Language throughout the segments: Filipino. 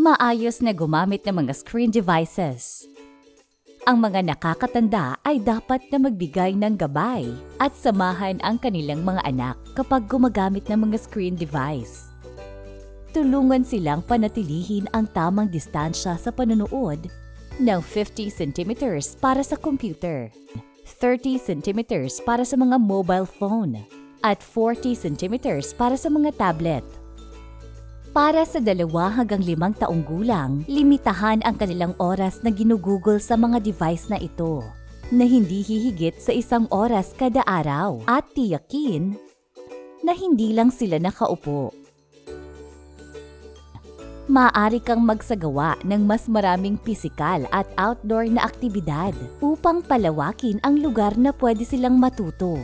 Maayos na gumamit ng mga screen devices. Ang mga nakakatanda ay dapat na magbigay ng gabay at samahan ang kanilang mga anak kapag gumagamit ng mga screen device. Tulungan silang panatilihin ang tamang distansya sa panonood ng 50 centimeters para sa computer, 30 centimeters para sa mga mobile phone, at 40 centimeters para sa mga tablet. Para sa dalawa hanggang limang taong gulang, limitahan ang kanilang oras na ginugugol sa mga device na ito na hindi hihigit sa isang oras kada araw at tiyakin na hindi lang sila nakaupo. Maaari kang magsagawa ng mas maraming pisikal at outdoor na aktibidad upang palawakin ang lugar na pwede silang matuto.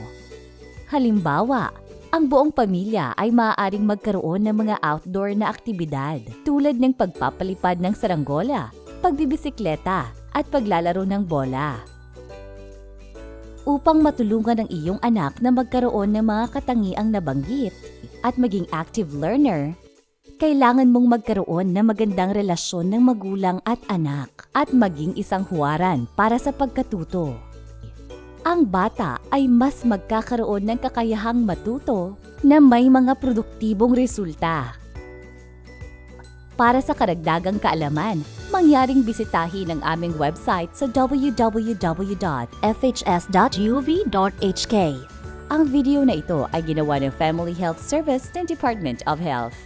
Halimbawa, ang buong pamilya ay maaaring magkaroon ng mga outdoor na aktibidad tulad ng pagpapalipad ng saranggola, pagbibisikleta, at paglalaro ng bola. Upang matulungan ang iyong anak na magkaroon ng mga katangiang nabanggit at maging active learner, kailangan mong magkaroon ng magandang relasyon ng magulang at anak at maging isang huwaran para sa pagkatuto ang bata ay mas magkakaroon ng kakayahang matuto na may mga produktibong resulta. Para sa karagdagang kaalaman, mangyaring bisitahin ang aming website sa www.fhs.gov.hk. Ang video na ito ay ginawa ng Family Health Service ng Department of Health.